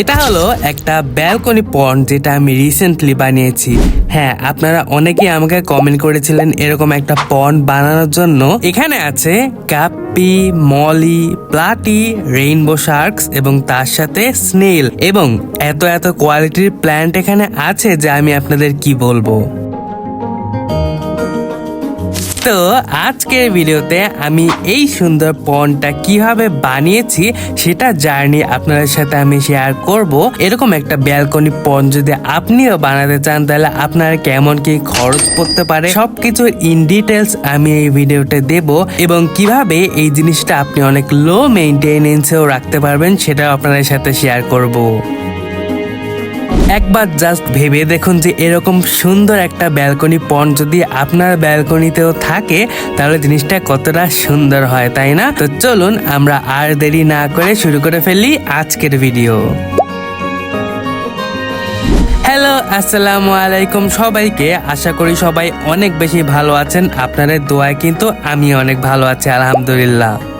এটা হলো একটা ব্যালকনি পন্ড যেটা আমি রিসেন্টলি বানিয়েছি। হ্যাঁ আপনারা অনেকেই আমাকে কমেন্ট করেছিলেন এরকম একটা পন্ড বানানোর জন্য। এখানে আছে guppy molly platy rainbow sharks এবং তার সাথে স্নেল এবং এত এত কোয়ালিটির প্ল্যান্ট এখানে আছে যে আমি আপনাদের কি বলব? তো আজকের ভিডিওতে আমি এই সুন্দর পনটা কীভাবে বানিয়েছি সেটা জার্নি আপনাদের সাথে আমি শেয়ার করব। এরকম একটা ব্যালকনি পন যদি আপনিও বানাতে চান, তাহলে আপনার কেমন কি খরচ পড়তে পারে সবকিছুর ইন ডিটেলস আমি এই ভিডিওতে দেব এবং কীভাবে এই জিনিসটা আপনি অনেক লো মেইনটেনেন্সেও রাখতে পারবেন সেটাও আপনাদের সাথে শেয়ার করব। একবার জাস্ট ভেবে দেখুন যে এরকম সুন্দর একটা ব্যালকনি পন্ড যদি আপনার ব্যালকনিতেও থাকে, তাহলে জিনিসটা কতটা সুন্দর হয়, তাই না? তো চলুন আমরা আর দেরি না করে শুরু করে ফেলি আজকের ভিডিও হ্যালো আসসালামু আলাইকুম সবাইকে। আশা করি সবাই অনেক বেশি ভালো আছেন। আপনাদের দোয়ায় কিন্তু আমি অনেক ভালো আছি, আলহামদুলিল্লাহ।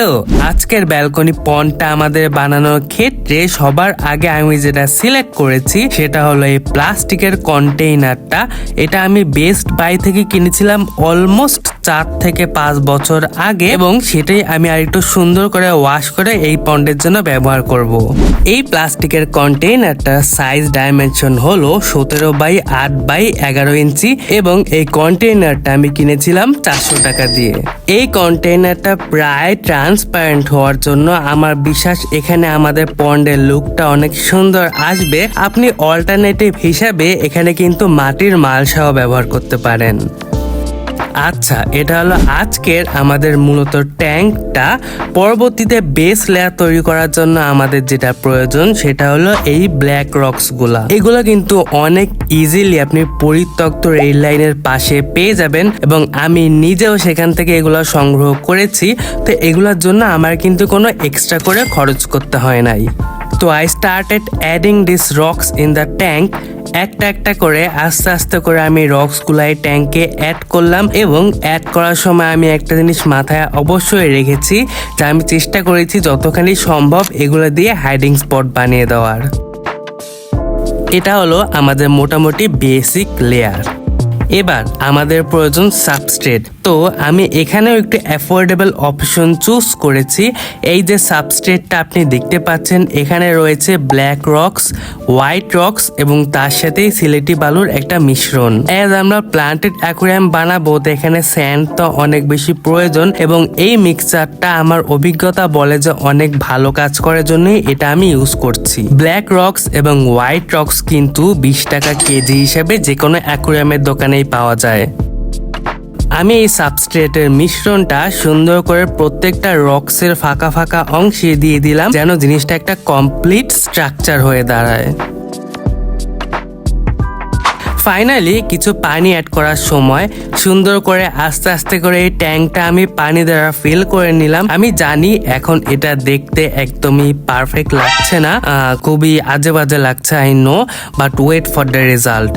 তো? আজকের ব্যালকনি পনটা আমাদের বানানোর ক্ষেত্রে সবার আগে আমি যেটা সিলেক্ট করেছি সেটা হলো এই প্লাস্টিকের কন্টেইনারটা এটা আমি বেস্ট বাই থেকে কিনেছিলাম অলমোস্ট চার থেকে পাঁচ বছর আগে এবং সেটাই আমি আরেকটু সুন্দর করে ওয়াশ করে এই পন্ডের জন্য ব্যবহার করব। এই প্লাস্টিকের কন্টেইনারটার সাইজ ডাইমেনশন হলো সতেরো বাই আট বাই এগারো ইঞ্চি এবং এই কন্টেইনারটা আমি কিনেছিলাম চারশো টাকা দিয়ে। এই কন্টেইনারটা প্রায় ট্রান্সপারেন্ট হওয়ার জন্য আমার বিশ্বাস এখানে আমাদের পন্ডের লুকটা অনেক সুন্দর আসবে। আপনি অল্টারনেটিভ হিসাবে এখানে কিন্তু মাটির মালসাও ব্যবহার করতে পারেন। আচ্ছা এটা হলো আজকের আমাদের মূলত ট্যাঙ্কটা। পরবর্তীতে বেস লেয়ার তৈরি করার জন্য আমাদের যেটা প্রয়োজন, সেটা হলো এই ব্ল্যাক রক্সগুলা এগুলো কিন্তু অনেক ইজিলি আপনি পরিত্যক্ত রেল লাইনের পাশে পেয়ে যাবেন এবং আমি নিজেও সেখান থেকে এগুলো সংগ্রহ করেছি। তো এগুলোর জন্য আমার কিন্তু কোনো এক্সট্রা করে খরচ করতে হয় নাই। তো I started adding this rocks in the tank একটা একটা করে, আস্তে আস্তে করে আমি রক্স গুলাই ট্যাঙ্কে অ্যাড করলাম এবং অ্যাড করার সময় আমি একটা জিনিস মাথায় অবশ্যই রেখেছি যে আমি চেষ্টা করেছি যতখানি সম্ভব এগুলো দিয়ে হাইডিং স্পট বানিয়ে দেওয়ার। এটা হলো আমাদের মোটামুটি বেসিক লেয়ার এবার আমাদের প্রয়োজন সাবস্ট্রেট তো আমি এখানেও একটু অ্যাফোর্ডেবল অপশন চুজ করেছি। এই যে সাবস্ট্রেটটা আপনি দেখতে পাচ্ছেন, এখানে রয়েছে ব্ল্যাক রক্স হোয়াইট রক্স এবং তার সাথেই সিলেটি বালুর একটা মিশ্রণ। অ্যাজ আমরা প্লান্টেড অ্যাকোরিয়াম বানাবো, তো এখানে স্যান্ড তো অনেক বেশি প্রয়োজন এবং এই মিক্সচারটা আমার অভিজ্ঞতা বলে যে অনেক ভালো কাজ করার জন্যই এটা আমি ইউজ করছি। ব্ল্যাক রক্স এবং হোয়াইট রক্স কিন্তু বিশ টাকা কেজি হিসেবে যে কোনো অ্যাকোরিয়ামের দোকানেই পাওয়া যায়। আমি এই সাবস্ট্রেটের মিশ্রণটা সুন্দর করে প্রত্যেকটা রক্সের ফাঁকা ফাঁকা অংশে দিয়ে দিলাম, যেন জিনিসটা একটা কমপ্লিট স্ট্রাকচার হয়ে দাঁড়ায়। ফাইনালি কিছু পানি অ্যাড করার সময় সুন্দর করে আস্তে আস্তে করে এই ট্যাঙ্কটা আমি পানি দ্বারা ফিল করে নিলাম। আমি জানি এখন এটা দেখতে একদমই পারফেক্ট লাগছে না খুবই আজে বাজে লাগছে I know but wait for the result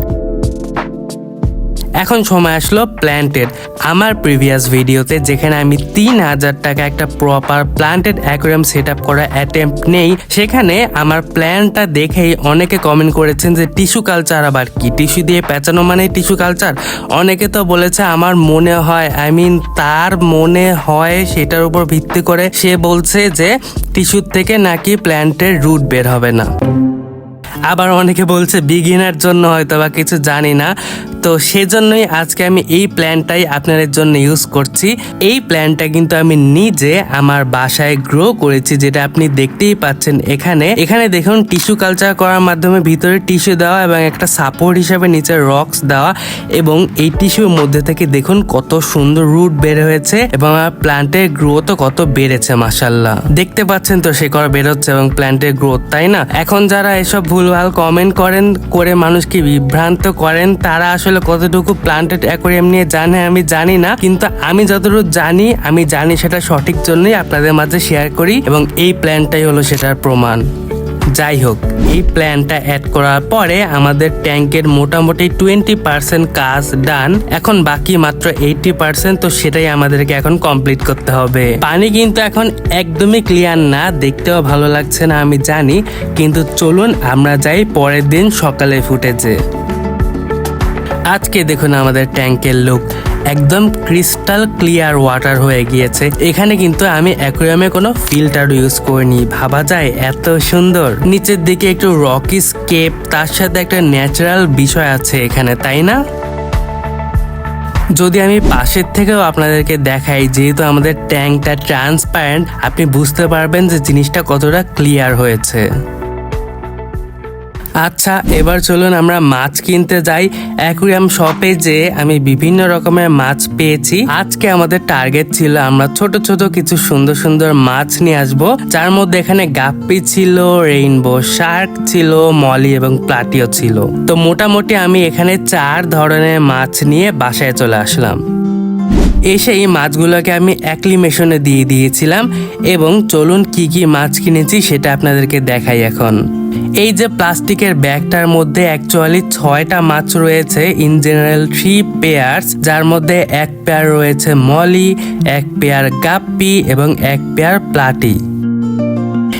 এখন সময় আসলো প্ল্যান্টেড আমার প্রিভিয়াস ভিডিওতে যেখানে আমি তিন হাজার টাকা একটা proper planted aquarium set up করার অ্যাটেম্প নেই, সেখানে আমার প্ল্যানটা দেখেই অনেকে কমেন্ট করেছেন যে টিস্যু কালচার আবার কি? টিস্যু দিয়ে পেঁচানো মানে টিস্যু কালচার অনেকে তো বলেছে আমার মনে হয় আই মিন তার মনে হয় সেটার উপর ভিত্তি করে সে বলছে যে টিস্যুর থেকে নাকি প্ল্যান্টের রুট বের হবে না। আবার অনেকে বলছে বিগিনার জন্য হয়তো বা কিছু জানি না। তো সেজন্যই আজকে আমি এই প্ল্যানটাই আপনাদের জন্য ইউজ করছি। এই প্ল্যানটা কিন্তু আমি নিজে আমার বাসায় গ্রো করেছি, যেটা আপনি দেখতেই পাচ্ছেন এখানে। এখানে দেখুন টিস্যু কালচার করার মাধ্যমে ভিতরে টিস্যু দেওয়া এবং একটা সাপোর্ট হিসাবে নিচে রক্স দেওয়া এবং এই টিস্যুর মধ্যে থেকে দেখুন কত সুন্দর রুট বের হয়েছে এবং আমার প্ল্যান্টের গ্রোথও কত বেড়েছে মাসাল্লাহ দেখতে পাচ্ছেন তো সে শেকড় বেরোচ্ছে এবং প্ল্যান্টের গ্রোথ তাই না? এখন যারা এসব ভুলভাল কমেন্ট করেন, করে মানুষকে বিভ্রান্ত করেন। তারা আসলে কতটুকু প্লান্টেড অ্যাকোরিয়াম নিয়ে জানে আমি জানি না, কিন্তু আমি যতটুকু জানি, আমি জানি সেটা সঠিক জন্যই আপনাদের মাঝে শেয়ার করি এবং এই প্ল্যানটাই হলো সেটার প্রমাণ। যাই হোক এই প্ল্যানটা অ্যাড করার পরে আমাদের ট্যাঙ্কের মোটামুটি টোয়েন্টি পার্সেন্ট কাজ ডান এখন বাকি মাত্র এইটি পার্সেন্ট তো সেটাই আমাদেরকে এখন কমপ্লিট করতে হবে। পানি কিন্তু এখন একদমই ক্লিয়ার না, দেখতেও ভালো লাগছে না, আমি জানি। কিন্তু চলুন, আমরা যাই পরের দিন সকালে ফুটেছে আজকে দেখুন আমাদের ট্যাঙ্কের লুক একদম ক্রিস্টাল ক্লিয়ার ওয়াটার হয়ে গিয়েছে। এখানে কিন্তু আমি অ্যাকোয়ামে কোনো ফিল্টার ইউজ করিনি। ভাবা যায় এত সুন্দর। নিচের দিকে একটু রকি স্কেপ তার সাথে একটা ন্যাচারাল বিষয় আছে এখানে, তাই না? যদি আমি পাশের থেকেও আপনাদেরকে দেখাই, যেহেতু আমাদের ট্যাঙ্কটা ট্রান্সপারেন্ট আপনি বুঝতে পারবেন যে জিনিসটা কতটা ক্লিয়ার হয়েছে। আচ্ছা এবার চলুন আমরা মাছ কিনতে যাই। অ্যাকুরিয়াম শপে যে আমি বিভিন্ন রকমের মাছ পেয়েছি। আজকে আমাদের টার্গেট ছিল আমরা ছোট ছোট কিছু সুন্দর সুন্দর মাছ নিয়ে আসব। যার মধ্যে এখানে গাপ্পি ছিল, রেইনবো শার্ক ছিল, মলি এবং প্লাটিও ছিল। তো মোটামুটি আমি এখানে চার ধরনের মাছ নিয়ে বাসায় চলে আসলাম। এসে এই মাছগুলোকে আমি অ্যাক্লিমেশনে দিয়ে দিয়েছিলাম এবং চলুন কি কি মাছ কিনেছি সেটা আপনাদেরকে দেখাই এখন। এই যে প্লাস্টিকের ব্যাগটার মধ্যে অ্যাকচুয়ালি ছয়টা মাছ রয়েছে ইন জেনারেল থ্রি পেয়ার্স যার মধ্যে এক পেয়ার রয়েছে মলি, এক পেয়ার গাপ্পি এবং এক পেয়ার প্লাটি।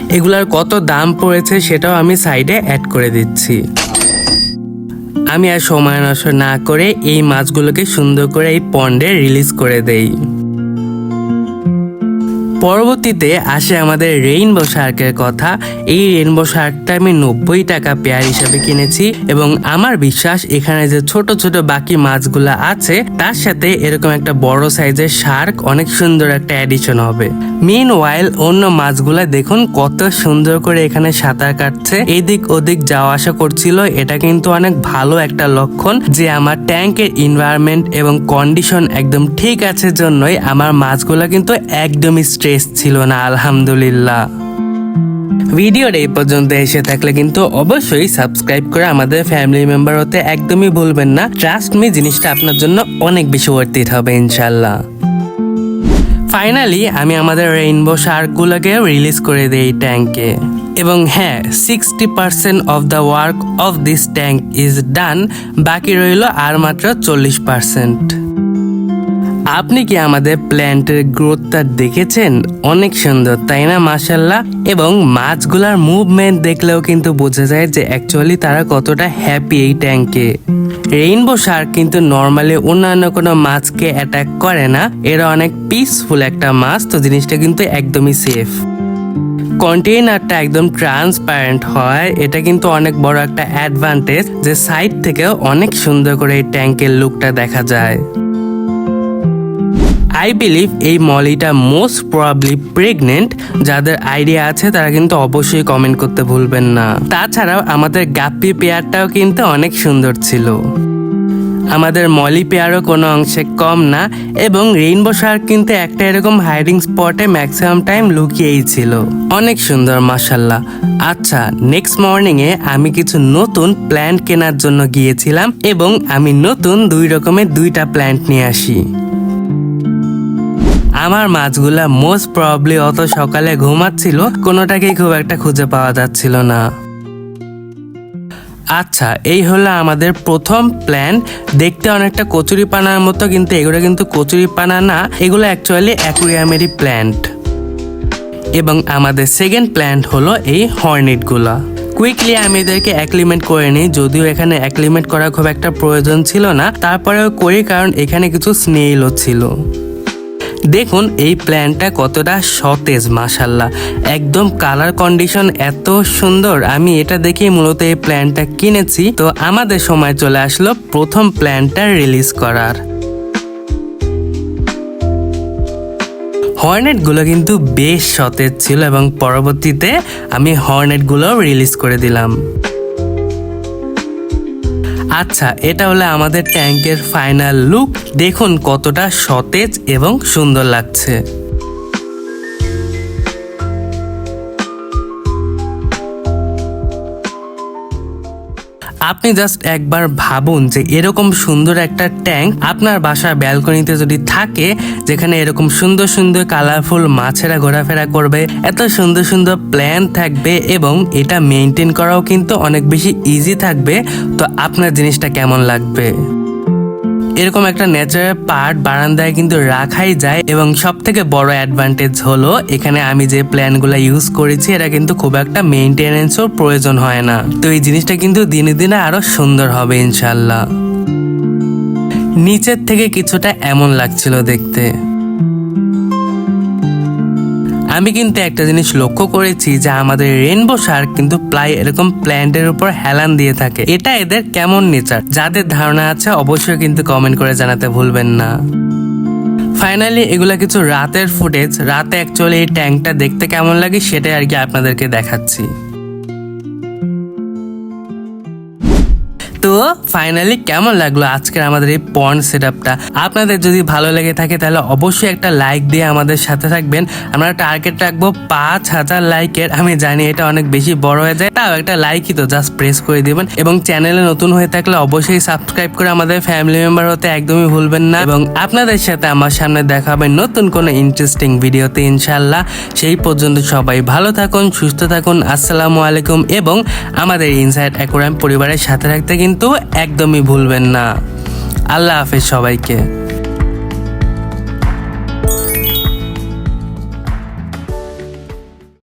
এগুলার কত দাম পড়েছে সেটাও আমি সাইডে অ্যাড করে দিচ্ছি। আমি আর সময় নষ্ট না করে এই মাছগুলোকে সুন্দর করে এই পন্ডে রিলিজ করে দেই। পরবর্তীতে আসে আমাদের রেইনবো শার্কের কথা। এই রেইনবো শার্কটা আমি নব্বই টাকা পেয়ার হিসাবে কিনেছি এবং আমার বিশ্বাস এখানে যে ছোট ছোট বাকি মাছগুলো আছে, তার সাথে এরকম একটা বড় সাইজের শার্ক অনেক সুন্দর একটা অ্যাডিশন হবে। মেন ওয়াইল অন্য মাছগুলা দেখুন কত সুন্দর করে এখানে সাঁতার কাটছে। এদিক ওদিক যাওয়া আসা করছিল, এটা কিন্তু অনেক ভালো একটা লক্ষণ যে আমার ট্যাঙ্কের এনভায়রনমেন্ট এবং কন্ডিশন একদম ঠিক আছে জন্যই আমার মাছগুলা কিন্তু একদমই স্ট্রেস ছিল না, আলহামদুলিল্লাহ। ভিডিওর এই পর্যন্ত এসে থাকলে কিন্তু অবশ্যই সাবস্ক্রাইব করে আমাদের ফ্যামিলি মেম্বার হতে একদমই ভুলবেন না। ট্রাস্ট মি জিনিসটা আপনার জন্য অনেক বেশি ওয়ার্থ হবে ইনশাল্লাহ ফাইনালি আমি আমাদের রেইনবো শার্কগুলোকে রিলিজ করে দিই ট্যাঙ্কে এবং হ্যাঁ sixty percent of the work of this tank is done বাকি রইল আর মাত্র চল্লিশ পার্সেন্ট আপনি কি আমাদের প্ল্যান্টের গ্রোথটা দেখেছেন? অনেক সুন্দর, তাই না মাসাল্লাহ এবং মাছগুলার মুভমেন্ট দেখলেও কিন্তু বোঝা যায় যে অ্যাকচুয়ালি তারা কতটা হ্যাপি এই ট্যাঙ্কে রেইনবো শার্ক কিন্তু নর্মালি অন্যান্য কোনো মাছকে অ্যাটাক করে না। এরা অনেক পিসফুল একটা মাছ, তো জিনিসটা কিন্তু একদমই সেফ কন্টেইনারটা একদম ট্রান্সপারেন্ট হয়। এটা কিন্তু অনেক বড় একটা অ্যাডভান্টেজ যে সাইড থেকেও অনেক সুন্দর করে এই ট্যাঙ্কের লুকটা দেখা যায়। আই বিলিভ এই মলিটা মোস্ট প্রবাবলি প্রেগনেন্ট যাদের আইডিয়া আছে তারা কিন্তু অবশ্যই কমেন্ট করতে ভুলবেন না। তাছাড়াও আমাদের গাপ্পি পেয়ারটাও কিন্তু অনেক সুন্দর ছিল। আমাদের মলি পেয়ারও কোনো অংশে কম না, এবং রেইনবো শার্ক কিন্তু একটা এরকম হাইডিং স্পটে ম্যাক্সিমাম টাইম লুকিয়েই ছিল। অনেক সুন্দর মাসাল্লাহ আচ্ছা নেক্সট মর্নিংয়ে আমি কিছু নতুন প্ল্যান্ট কেনার জন্য গিয়েছিলাম, এবং আমি নতুন দুই রকমের দুইটা প্ল্যান্ট নিয়ে আসি। আমার মাছগুলা মোস্ট প্রবলি অত সকালে ঘুমাচ্ছিল, কোনোটাকেই খুব একটা খুঁজে পাওয়া যাচ্ছিল না। আচ্ছা এই হলো আমাদের প্রথম প্ল্যান দেখতে অনেকটা কচুরি পানার মতো, কিন্তু এগুলো কিন্তু কচুরি পানা না, এগুলো অ্যাকচুয়ালি অ্যাকুরিয়ামেরই প্ল্যান্ট এবং আমাদের সেকেন্ড প্ল্যান্ট হলো এই হর্নেটগুলা কুইকলি আমি এদেরকে অ্যাক্লিমেন্ট করে নিই, যদিও এখানে অ্যাক্লিমেন্ট করা খুব একটা প্রয়োজন ছিল না। তারপরেও করি, কারণ এখানে কিছু স্নেইলও ছিল। দেখুন, এই প্ল্যানটা কতটা সতেজ মাসাল্লাহ একদম কালার কন্ডিশন এত সুন্দর, আমি এটা দেখেই মূলত এই প্ল্যানটা কিনেছি। তো আমাদের সময় চলে আসলো প্রথম প্ল্যানটা রিলিজ করার। হর্নেটগুলো কিন্তু বেশ সতেজ ছিল এবং পরবর্তীতে আমি হর্নেটগুলো রিলিজ করে দিলাম। আচ্ছা এটা হলো আমাদের ট্যাঙ্কের ফাইনাল লুক দেখুন কতটা সতেজ এবং সুন্দর লাগছে। আপনি জাস্ট একবার ভাবুন যে এরকম সুন্দর একটা ট্যাঙ্ক আপনার বাসার ব্যালকনিতে যদি থাকে, যেখানে এরকম সুন্দর সুন্দর কালারফুল মাছেরা ঘোরাফেরা করবে, এত সুন্দর সুন্দর প্ল্যান থাকবে এবং এটা মেনটেন করাও কিন্তু অনেক বেশি ইজি থাকবে। তো আপনার জিনিসটা কেমন লাগবে? এরকম একটা ন্যাচারাল পার্ট বারান্দায় কিন্তু রাখাই যায় এবং সব থেকে বড় অ্যাডভান্টেজ হলো এখানে আমি যে প্ল্যানগুলো ইউজ করেছি, এটা কিন্তু খুব একটা মেনটেনেন্সও প্রয়োজন হয় না। তো এই জিনিসটা কিন্তু দিনে দিনে আরও সুন্দর হবে ইনশাল্লাহ নিচের থেকে কিছুটা এমন লাগছিল দেখতে। আমি কিন্তু একটা জিনিস লক্ষ্য করেছি যে আমাদের রেনবো শার্ক কিন্তু প্রায় এরকম প্ল্যান্টের উপর হেলান দিয়ে থাকে। এটা এদের কেমন নেচার যাদের ধারণা আছে অবশ্যই কিন্তু কমেন্ট করে জানাতে ভুলবেন না। ফাইনালি এগুলা কিছু রাতের ফুটেজ রাতে অ্যাকচুয়ালি এই ট্যাঙ্কটা দেখতে কেমন লাগে সেটাই আর কি আপনাদেরকে দেখাচ্ছি। তো ফাইনালি কেমন লাগল আজকের আমাদের এই পন্ড সেট আপনাদের যদি ভালো লেগে থাকে তাহলে অবশ্যই একটা লাইক দিয়ে আমাদের সাথে থাকবেন। আমরা টার্গেট রাখব পাঁচ হাজার লাইকের আমি জানি এটা অনেক বেশি বড় হয়ে যায়, তাও একটা লাইকই তো জাস্ট প্রেস করে দিবেন। এবং চ্যানেলে নতুন হয়ে থাকলে অবশ্যই সাবস্ক্রাইব করে আমাদের ফ্যামিলি মেম্বার হতে একদমই ভুলবেন না। এবং আপনাদের সাথে আমার সামনে দেখা হবে নতুন কোনো ইন্টারেস্টিং ভিডিওতে ইনশাল্লাহ সেই পর্যন্ত সবাই ভালো থাকুন, সুস্থ থাকুন। আসসালামু আলাইকুম এবং আমাদের ইনসাইড অ্যাকোরাম পরিবারের সাথে থাকতে কিন্তু একদমই ভুলবেন না। আল্লাহ হাফেজ সবাইকে।